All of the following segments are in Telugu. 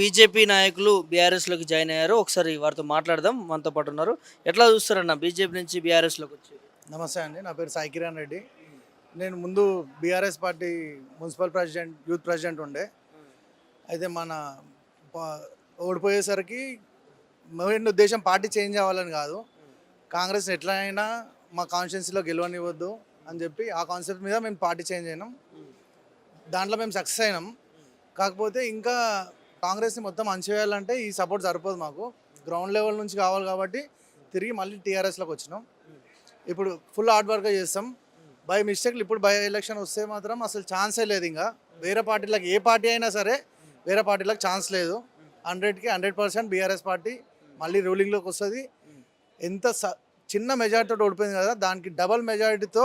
బీజేపీ నాయకులు బీఆర్ఎస్లోకి జాయిన్ అయ్యారు. ఒకసారి వారితో మాట్లాడదాం. మనతో పాటు ఉన్నారు. ఎట్లా చూస్తారన్న బీజేపీ నుంచి బీఆర్ఎస్లోకి వచ్చి? నమస్తే అండి. నా పేరు సాయి కిరణ్ రెడ్డి. నేను ముందు BRS party municipal president youth president ఉండే. అయితే మన ఓడిపోయేసరికి మెయిన్ ఉద్దేశం పార్టీ చేంజ్ అవ్వాలని కాదు. కాంగ్రెస్ ఎట్లా అయినా మా కాన్స్టిట్యున్సీలో గెలవనివ్వద్దు అని చెప్పి ఆ కాన్సెప్ట్ మీద మేము పార్టీ చేంజ్ అయినాం. దాంట్లో మేము సక్సెస్ అయినాం. కాకపోతే ఇంకా కాంగ్రెస్ని మొత్తం అంచేయాలంటే ఈ సపోర్ట్ సరిపోదు మాకు. గ్రౌండ్ లెవెల్ నుంచి కావాలి కాబట్టి తిరిగి మళ్ళీ టీఆర్ఎస్లోకి వచ్చినాం. ఇప్పుడు ఫుల్ హార్డ్ వర్క్ చేస్తాం. బై మిస్టేక్లు ఇప్పుడు బై ఎలక్షన్ వస్తే మాత్రం అసలు ఛాన్సే లేదు ఇంకా. వేరే పార్టీలకు ఏ పార్టీ అయినా సరే వేరే పార్టీలకు ఛాన్స్ లేదు. హండ్రెడ్కి హండ్రెడ్ పర్సెంట్ బీఆర్ఎస్ పార్టీ మళ్ళీ రూలింగ్లోకి వస్తుంది. ఎంత స చిన్న మెజారిటీతో ఓడిపోయింది కదా దానికి డబల్ మెజారిటీతో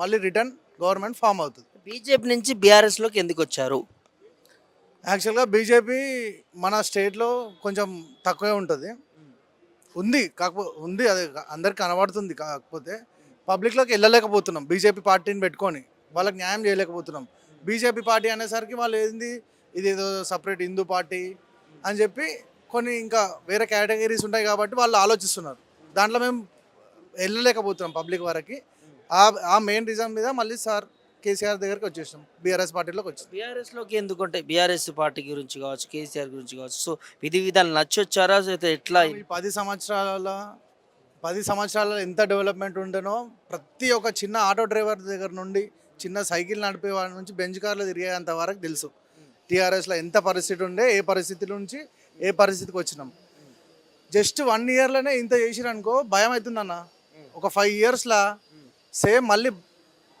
మళ్ళీ రిటర్న్ గవర్నమెంట్ ఫామ్ అవుతుంది. బీజేపీ నుంచి బీఆర్ఎస్లోకి ఎందుకు వచ్చారు? యాక్చువల్గా బీజేపీ మన స్టేట్లో కొంచెం తక్కువే ఉంటుంది. ఉంది కాకపోతే ఉంది అది అందరికి కనబడుతుంది కాకపోతే పబ్లిక్లోకి వెళ్ళలేకపోతున్నాం. బీజేపీ పార్టీని పెట్టుకొని వాళ్ళకి న్యాయం చేయలేకపోతున్నాం. బీజేపీ పార్టీ అనేసరికి వాళ్ళు ఏంది ఇది ఏదో సపరేట్ హిందూ పార్టీ అని చెప్పి కొన్ని ఇంకా వేరే కేటగిరీస్ ఉంటాయి కాబట్టి వాళ్ళు ఆలోచిస్తున్నారు. దాంట్లో మేము వెళ్ళలేకపోతున్నాం పబ్లిక్ వరకు. ఆ ఆ మెయిన్ రీజన్ మీద మళ్ళీ సార్ కేసీఆర్ దగ్గరికి వచ్చేసాం బీఆర్ఎస్ పార్టీలోకి వచ్చాం బీఆర్ఎస్లోకి ఎందుకంటే బీఆర్ఎస్ పార్టీ గురించి కావచ్చు కేసీఆర్ గురించి కావచ్చు. సో విధి విధాలు నచ్చొచ్చారా? అయితే ఎట్లా ఈ పది సంవత్సరాల పది సంవత్సరాలలో ఎంత డెవలప్మెంట్ ఉండేనో ప్రతి ఒక్క చిన్న ఆటో డ్రైవర్ దగ్గర నుండి చిన్న సైకిల్ నడిపే వాడి నుంచి బెంచ్ కార్లో తిరిగేంత వరకు తెలుసు. టీఆర్ఎస్లో ఎంత పరిస్థితి ఉండే ఏ పరిస్థితి నుంచి ఏ పరిస్థితికి వచ్చినాం. జస్ట్ వన్ ఇయర్లోనే ఇంత చేసిరు అనుకో భయం అవుతుందన్న. ఒక ఫైవ్ ఇయర్స్లో సేమ్ మళ్ళీ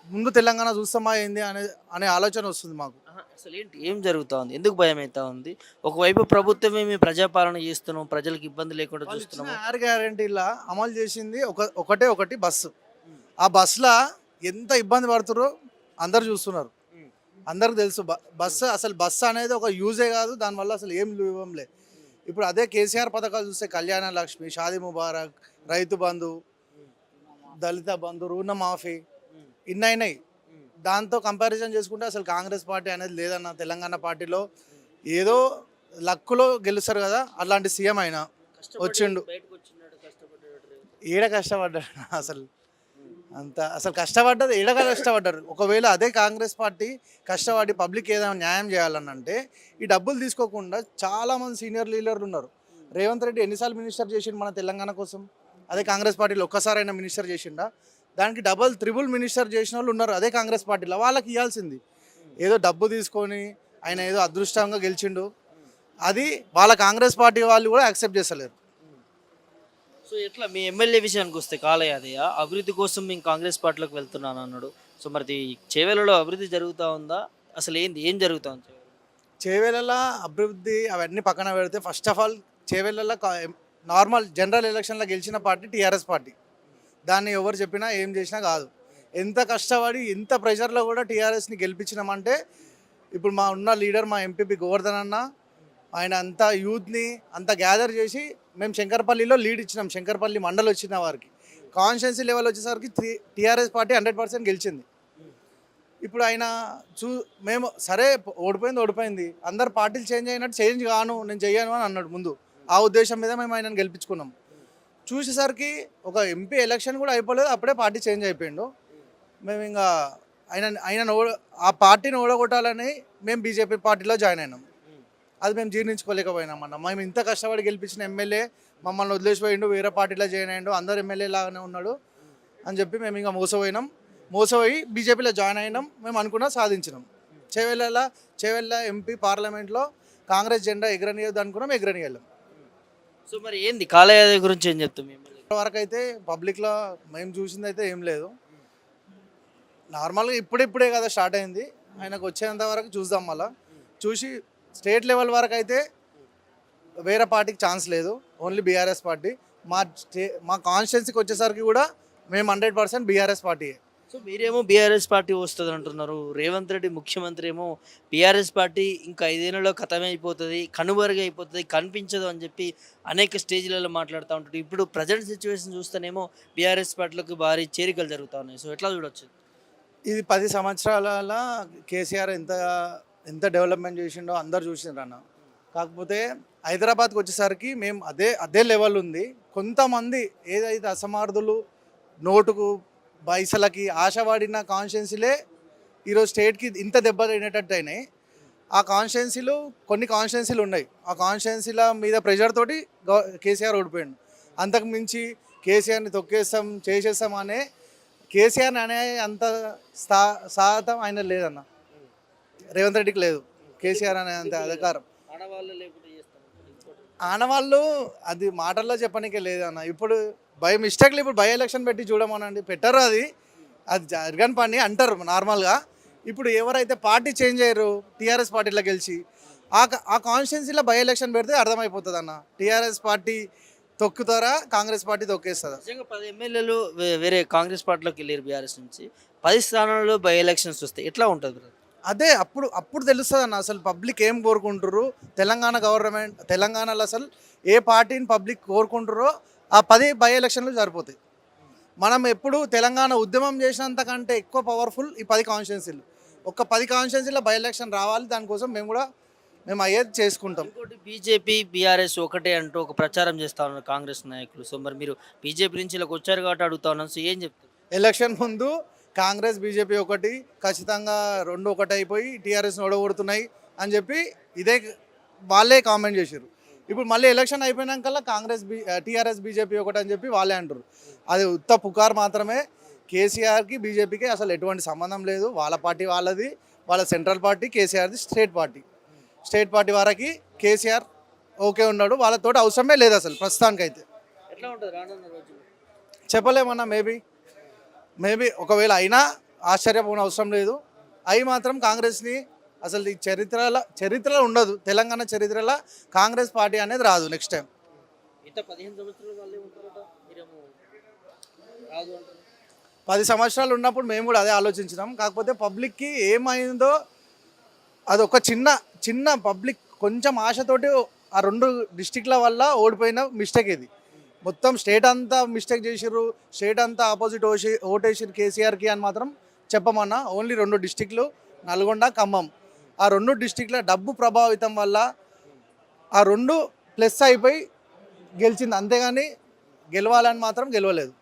ముందు తెలంగాణ చూస్తామా ఏంది అనే అనే ఆలోచన వస్తుంది మాకు. అసలు ఏంటి? ఏం జరుగుతా ఉంది? ఎందుకు భయం అవుతా ఉంది? ఒకవైపు ప్రభుత్వమే మేము ప్రజాపాలన చేస్తున్నాం ప్రజలకు ఇబ్బంది లేకుండా చూస్తున్నాము. ఎయిర్ గ్యారంటీలా అమలు చేసింది ఒక ఒకటే ఒకటి బస్సు. ఆ బస్సులో ఎంత ఇబ్బంది పడుతురో అందరు చూస్తున్నారు. అందరికి తెలుసు బస్సు అసలు బస్సు అనేది ఒక యూజే కాదు దానివల్ల అసలు ఏం ఇవ్వంలే ఇప్పుడు అదే కేసీఆర్ పథకాలు చూస్తే కళ్యాణ లక్ష్మి షాదీ ముబారక్ రైతు బంధు దళిత బంధు రుణమాఫీ ఇన్ని అయినాయి దాంతో కంపారిజన్ చేసుకుంటే అసలు కాంగ్రెస్ పార్టీ అనేది లేదన్న తెలంగాణ పార్టీలో. ఏదో లక్కులో గెలుస్తారు కదా అలాంటి సీఎం అయినా వచ్చిండు. వచ్చినాడు కష్టపడ్డాడు అసలు. అంత అసలు కష్టపడ్డది ఏడ కష్టపడ్డారు. ఒకవేళ అదే కాంగ్రెస్ పార్టీ కష్టపడి పబ్లిక్ ఏదైనా న్యాయం చేయాలని అంటే ఈ డబ్బులు తీసుకోకుండా చాలా మంది సీనియర్ లీడర్లు ఉన్నారు. రేవంత్ రెడ్డి ఎన్నిసార్లు మినిస్టర్ చేసిండు మన తెలంగాణ కోసం? అదే కాంగ్రెస్ పార్టీలో ఒక్కసారైనా మినిస్టర్ చేసిండా? దానికి డబల్ త్రిబుల్ మినిస్టర్ చేసిన వాళ్ళు ఉన్నారు. అదే కాంగ్రెస్ పార్టీలో. వాళ్ళకి ఇవ్వాల్సింది ఏదో డబ్బు తీసుకొని ఆయన ఏదో అదృష్టంగా గెలిచిండు. అది వాళ్ళ కాంగ్రెస్ పార్టీ వాళ్ళు కూడా యాక్సెప్ట్ చేస్తలేరు. సో ఎట్లా? మీ ఎమ్మెల్యే విషయానికి వస్తే కాలయాదయ్య అభివృద్ధి కోసం మేము కాంగ్రెస్ పార్టీలోకి వెళ్తున్నాను అన్నాడు. సో మరి చేవేలలో అభివృద్ధి జరుగుతూ ఉందా? అసలు ఏంది? ఏం జరుగుతా ఉంది? చేవేలలో? అభివృద్ధి అవన్నీ పక్కన పెడితే first of all Chevella normal general ఎలక్షన్లో గెలిచిన పార్టీ టీఆర్ఎస్ పార్టీ. దాన్ని ఎవరు చెప్పినా ఏం చేసినా కాదు. ఎంత కష్టపడి ఎంత ప్రెషర్లో కూడా టీఆర్ఎస్ని గెలిపించినామంటే ఇప్పుడు మా ఉన్న లీడర్ మా ఎంపీపీ గోవర్ధన్ అన్న ఆయన అంతా యూత్ని అంత గ్యాదర్ చేసి మేము శంకర్పల్లిలో లీడ్ ఇచ్చినాం. శంకర్పల్లి మండలి వచ్చిన వారికి. కాన్స్టిట్యున్సీ లెవెల్ వచ్చేసరికి three TRS party hundred percent గెలిచింది. ఇప్పుడు ఆయన చూ మేము సరే ఓడిపోయింది ఓడిపోయింది. అందరు పార్టీలు చేంజ్ అయినట్టు చేంజ్ కాను నేను చెయ్యను అని అన్నాడు ముందు. ఆ ఉద్దేశం మీద మేము ఆయనను గెలిపించుకున్నాం. చూసేసరికి ఒక ఎంపీ ఎలక్షన్ కూడా అయిపోలేదు అప్పుడే పార్టీ చేంజ్ అయిపోయిండు. మేము ఇంకా ఆయన ఆయన ఓడ- ఆ పార్టీని ఓడగొట్టాలని మేము బీజేపీ పార్టీలో జాయిన్ అయినాం. అది మేము జీర్ణించుకోలేకపోయినాం అన్న మేము ఇంత కష్టపడి గెలిపించిన ఎమ్మెల్యే మమ్మల్ని వదిలేసిపోయిండు వేరే పార్టీలో జాయిన్ అయ్యిండు అందరు ఎమ్మెల్యే లాగానే ఉన్నాడు అని చెప్పి మేము ఇంకా మోసపోయినాం. మోసపోయి బీజేపీలో జాయిన్ అయినాం మేము అనుకున్నా సాధించినాం. చేవెళ్ళ చేవెళ్ళ ఎంపీ పార్లమెంట్లో కాంగ్రెస్ జెండా ఎగరనియద్దు అనుకున్నాం ఎగరనియళ్ళం సో మరి ఏంది కాలయాదయ్య గురించి ఏం చెప్తాం వరకు అయితే పబ్లిక్లో మేము చూసింది అయితే ఏం లేదు. నార్మల్గా ఇప్పుడిప్పుడే కదా స్టార్ట్ అయింది. ఆయనకు వచ్చేంత వరకు చూద్దాం మళ్ళా. చూసి స్టేట్ లెవెల్ వరకు అయితే వేరే పార్టీకి ఛాన్స్ లేదు. Only BRS party. మా స్టే మా కాన్స్టిట్యున్సీకి వచ్చేసరికి కూడా మేము హండ్రెడ్ పర్సెంట్ బీఆర్ఎస్ పార్టీయే. సో మీరేమో బీఆర్ఎస్ పార్టీ వస్తుంది అంటున్నారు. రేవంత్ రెడ్డి ముఖ్యమంత్రి ఏమో బీఆర్ఎస్ పార్టీ ఇంకా ఐదేళ్ళలో కథమైపోతుంది అయిపోతుంది అయిపోతుంది కనిపించదు అని చెప్పి అనేక స్టేజ్లలో మాట్లాడుతూ ఉంటాడు ఇప్పుడు ప్రజెంట్ సిచ్యువేషన్ చూస్తేనేమో బీఆర్ఎస్ పార్టీలకు భారీ చేరికలు జరుగుతూ ఉన్నాయి. సో ఎట్లా చూడొచ్చు? ఇది పది సంవత్సరాల కేసీఆర్ ఎంత ఎంత డెవలప్మెంట్ చేసిండో అందరు చూసిండ్రు అన్న. కాకపోతే హైదరాబాద్కి వచ్చేసరికి మేము అదే అదే లెవెల్ ఉంది. కొంతమంది ఏదైతే అసమర్థులు నోటుకు పైసలకి ఆశపడిన కాన్షియన్సీలే ఈరోజు స్టేట్కి ఇంత దెబ్బ తినేటట్టు అయినాయి. ఆ కాన్స్టిట్యున్సీలు కొన్ని కాన్స్టిట్యున్సీలు ఉన్నాయి. ఆ కాన్స్టిట్యున్సీల మీద ప్రెషర్ తోటి కేసీఆర్ ఓడిపోయాడు. అంతకు మించి కేసీఆర్ని తొక్కేస్తాం చేసేస్తాం అనే కేసీఆర్ అనే అంత స్థా శాతం ఆయన లేదన్న. రేవంత్ రెడ్డికి లేదు. కేసీఆర్ అనే అంత అధికారం. ఆనవాళ్ళు అది మాటల్లో చెప్పనీకే లేదన్న. ఇప్పుడు బై మిస్టేక్లు ఇప్పుడు బై ఎలక్షన్ పెట్టి చూడమనండి. పెట్టరు అది. అది జరగని పని అంటారు నార్మల్గా. ఇప్పుడు ఎవరైతే పార్టీ చేంజ్ అయ్యారు టీఆర్ఎస్ పార్టీలో గెలిచి ఆ ఆ కాన్స్టిట్యున్సీలో బై ఎలక్షన్ పెడితే అర్థమైపోతుంది అన్న టీఆర్ఎస్ పార్టీ తొక్కుతారా కాంగ్రెస్ పార్టీ తొక్కేస్తుందా? నిజంగా పది ఎమ్మెల్యేలు వేరే కాంగ్రెస్ పార్టీలోకి వెళ్ళారు బీఆర్ఎస్ నుంచి. పది స్థానాల్లో బై ఎలక్షన్స్ వస్తాయి. ఎట్లా ఉంటుంది అదే అప్పుడు అప్పుడు తెలుస్తుంది అన్న అసలు పబ్లిక్ ఏం కోరుకుంటారు తెలంగాణ గవర్నమెంట్ తెలంగాణలో అసలు ఏ పార్టీని పబ్లిక్ కోరుకుంటారో ఆ పది బై ఎలక్షన్లు సరిపోతాయి. మనం ఎప్పుడు తెలంగాణ ఉద్యమం చేసినంత కంటే ఎక్కువ పవర్ఫుల్ ఈ పది కాన్స్టిట్యున్సీలు ఒక్క పది కాన్స్టిట్యున్సీలో బై ఎలక్షన్ రావాలి దానికోసం మేము కూడా మేము అయ్యేది చేసుకుంటాం. ఇంకోటి బీజేపీ బీఆర్ఎస్ ఒకటే అంటూ ఒక ప్రచారం చేస్తా ఉన్నారు కాంగ్రెస్ నాయకులు. సో మరి మీరు బీజేపీ నుంచి ఇలా వచ్చారు కాబట్టి అడుగుతా ఉన్నాను. సో ఏం చెప్తారు? ఎలక్షన్ ముందు కాంగ్రెస్ బీజేపీ ఒకటి ఖచ్చితంగా రెండు ఒకటి అయిపోయి టీఆర్ఎస్ని ఓడగొడుతున్నాయి అని చెప్పి ఇదే వాళ్ళే కామెంట్ చేశారు ఇప్పుడు మళ్ళీ ఎలక్షన్ అయిపోయినాకల్లా కాంగ్రెస్ బీ టీఆర్ఎస్ బీజేపీ ఒకటి అని చెప్పి వాళ్ళే అంటారు అది ఉత్త పుకార్ మాత్రమే కేసీఆర్కి బీజేపీకి అసలు ఎటువంటి సంబంధం లేదు. వాళ్ళ పార్టీ వాళ్ళది వాళ్ళ సెంట్రల్ పార్టీ కేసీఆర్ది స్టేట్ పార్టీ. స్టేట్ పార్టీ వారికి కేసీఆర్ ఓకే ఉన్నాడు. వాళ్ళతోటి అవసరమే లేదు అసలు ప్రస్తుతానికైతే. చెప్పలేమన్నా మేబీ. మేబీ ఒకవేళ అయినా ఆశ్చర్యపోయిన అవసరం లేదు. అవి మాత్రం కాంగ్రెస్ని అసలు ఈ చరిత్రలో చరిత్రలో ఉండదు. తెలంగాణ చరిత్రలో కాంగ్రెస్ పార్టీ అనేది రాదు నెక్స్ట్ టైం పది సంవత్సరాలు ఉన్నప్పుడు మేము కూడా అదే ఆలోచించినాం. కాకపోతే పబ్లిక్కి ఏమైందో అది ఒక చిన్న చిన్న పబ్లిక్ కొంచెం ఆశతోటి ఆ రెండు డిస్టిక్ల వల్ల ఓడిపోయిన మిస్టేక్ ఇది. మొత్తం స్టేట్ అంతా మిస్టేక్ చేసిర్రు. స్టేట్ అంతా ఆపోజిట్ ఓసి ఓటేసిర్రు కేసీఆర్కి అని మాత్రం చెప్పమన్నా. ఓన్లీ రెండు డిస్టిక్లు నల్గొండ ఖమ్మం. ఆ రెండు డిస్టిక్ల డబ్బు ప్రభావితం వల్ల ఆ రెండు ప్లస్ అయిపోయి గెలిచింది. అంతేగాని గెలవాలని మాత్రం గెలవలేదు.